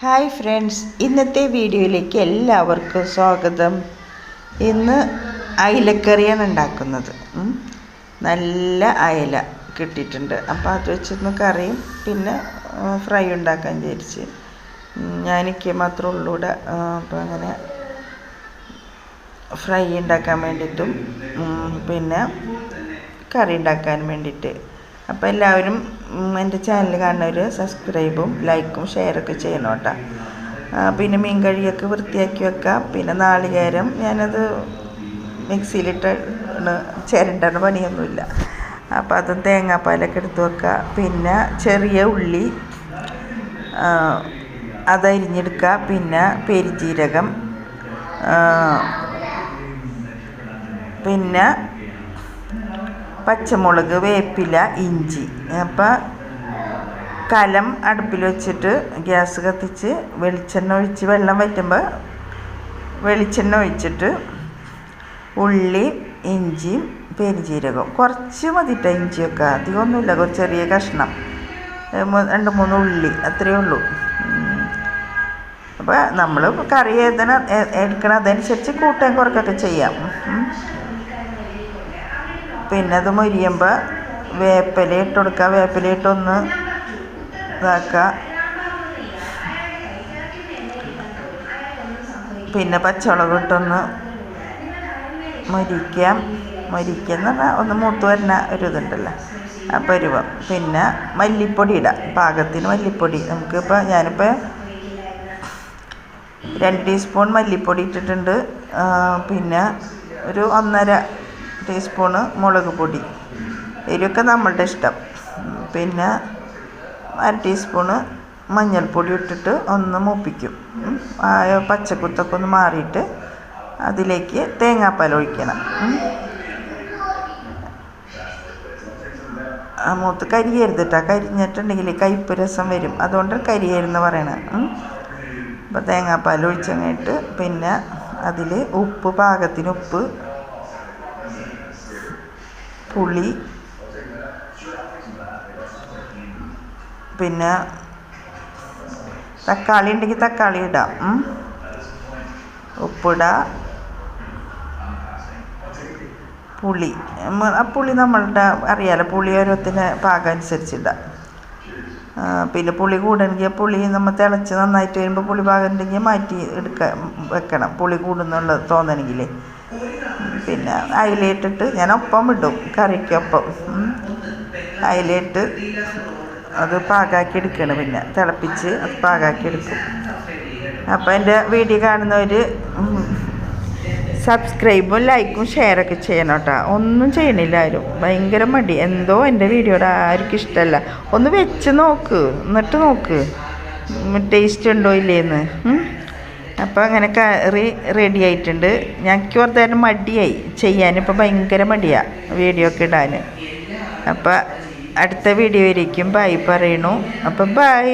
Hi friends ഇന്നത്തെ വീഡിയോയിലേക്ക് എല്ലാവർക്കും സ്വാഗതം. ഇന്ന് അയിലക്കറിയാണ് ഉണ്ടാക്കുന്നത്. നല്ല അയല കിട്ടിയിട്ടുണ്ട്. അപ്പോൾ അത് വെച്ചൊന്ന് കറിയും പിന്നെ ഫ്രൈ ഉണ്ടാക്കാൻ വിചാരിച്ച്. ഞാനിക്ക് മാത്രമേ ഉള്ളൂടെ അപ്പോൾ അങ്ങനെ ഫ്രൈ ഉണ്ടാക്കാൻ വേണ്ടിയിട്ടും പിന്നെ കറി ഉണ്ടാക്കാൻ വേണ്ടിയിട്ട്. അപ്പോൾ എല്ലാവരും എന്റെ ചാനൽ കാണുന്നവർ സബ്സ്ക്രൈബും ലൈക്കും ഷെയറൊക്കെ ചെയ്യണം കേട്ടോ. പിന്നെ മീൻ കഴിയൊക്കെ വൃത്തിയാക്കി വെക്കാം. പിന്നെ നാളികേരം ഞാനത് മിക്സിയിലിട്ട് ചിരണ്ടണ പണിയൊന്നുമില്ല. അപ്പോൾ അതും തേങ്ങാപ്പാലൊക്കെ എടുത്ത് വെക്കുക പിന്നെ ചെറിയ ഉള്ളി അതരിഞ്ഞെടുക്കുക പിന്നെ പെരിജീരകം പിന്നെ പച്ചമുളക് വേപ്പില ഇഞ്ചി. അപ്പം കലം അടുപ്പിൽ വെച്ചിട്ട് ഗ്യാസ് കത്തിച്ച് വെളിച്ചെണ്ണ ഒഴിച്ച് വെള്ളം വറ്റുമ്പോൾ വെളിച്ചെണ്ണ ഒഴിച്ചിട്ട് ഉള്ളി ഇഞ്ചിയും പെരിജീരകം കുറച്ച് മതിട്ട ഇഞ്ചിയൊക്കെ. അധികമൊന്നുമില്ല കുറച്ച് ചെറിയ കഷ്ണം. രണ്ട് മൂന്ന് ഉള്ളി. അത്രയേ ഉള്ളൂ. അപ്പോൾ നമ്മൾ കറി ഏതന എടുക്കണം അതനുസരിച്ച് കൂട്ടാൻ കുറക്കൊക്കെ ചെയ്യാം. പിന്നെ അത് മൊരിയുമ്പോൾ വേപ്പില ഇട്ട് കൊടുക്കുക വേപ്പില ഇട്ടൊന്ന് ഇതാക്കുക പിന്നെ പച്ചമുളക് ഇട്ടൊന്ന് മൊരിക്കാം. പറഞ്ഞാൽ ഒന്ന് മൂത്ത് വരുന്ന ഒരു ഇതുണ്ടല്ലോ. ആ പരുവം. പിന്നെ മല്ലിപ്പൊടി ഇടാം. പാകത്തിന് മല്ലിപ്പൊടി. നമുക്കിപ്പോൾ ഞാനിപ്പോൾ രണ്ട് ടീസ്പൂൺ മല്ലിപ്പൊടി ഇട്ടിട്ടുണ്ട്. പിന്നെ ഒരു ഒന്നര ടീസ്പൂണ് മുളക് പൊടി. എരിവൊക്കെ നമ്മളുടെ ഇഷ്ടം. പിന്നെ അര ടീസ്പൂണ് മഞ്ഞൾപ്പൊടി ഇട്ടിട്ട് ഒന്ന് മൂപ്പിക്കും. ആ പച്ചക്കുത്തൊക്കെ ഒന്ന് മാറിയിട്ട് അതിലേക്ക് തേങ്ങാപ്പാൽ ഒഴിക്കണം. മൂത്ത് കരിയരുതിട്ടാ കരിഞ്ഞിട്ടുണ്ടെങ്കിൽ കയ്പ്പ് രസം വരും. അതുകൊണ്ട് കരിയരുന്ന് പറയണത്. അപ്പോൾ തേങ്ങാപ്പാൽ ഒഴിച്ചങ്ങിട്ട് പിന്നെ അതിൽ ഉപ്പ് പാകത്തിന് ഉപ്പ് പുളി പിന്നെ തക്കാളി ഉണ്ടെങ്കിൽ തക്കാളി ഇടാം. ഉപ്പിട. പുളി. ആ പുളി നമ്മളുടെ അറിയാലോ പുളി ഓരോത്തിന് പാകം അനുസരിച്ചിടാം. പിന്നെ പുളി കൂടണമെങ്കിൽ പുളി നമ്മൾ തിളച്ച് നന്നായിട്ട് വരുമ്പോൾ പുളി പാകം ഉണ്ടെങ്കിൽ മാറ്റി എടുക്ക വെക്കണം. പുളി കൂടുന്നുള്ള തോന്നണമെങ്കിൽ പിന്നെ അതിലിട്ടിട്ട് ഞാൻ ഒപ്പം ഇടും കറിക്കൊപ്പം. അതിലിട്ട് അത് പാകാക്കി എടുക്കണം പിന്നെ. തിളപ്പിച്ച് അത് പാകാക്കി എടുക്കും. അപ്പോൾ എന്റെ വീഡിയോ കാണുന്നവർ സബ്സ്ക്രൈബും ലൈക്കും ഷെയറൊക്കെ ചെയ്യണം കേട്ടോ. ഒന്നും ചെയ്യണില്ല ആരും. ഭയങ്കര മടി. എന്തോ എന്റെ വീഡിയോയുടെ ആർക്കും ഇഷ്ടമല്ല ഒന്ന് വെച്ച് നോക്ക്. എന്നിട്ട് നോക്ക്. ടേസ്റ്റ് ഉണ്ടോ ഇല്ലേന്ന്. അപ്പോൾ അങ്ങനെ കറി റെഡി ആയിട്ടുണ്ട്. ഞങ്ങൾക്ക് ഓർത്താനും മടിയായി ചെയ്യാൻ. ചെയ്യാനിപ്പോൾ ഭയങ്കര മടിയാണ് വീഡിയോ ഒക്കെ ഇടാൻ. അപ്പോൾ അടുത്ത വീഡിയോ ആയിരിക്കും ബൈ പറയണു. അപ്പോൾ ബൈ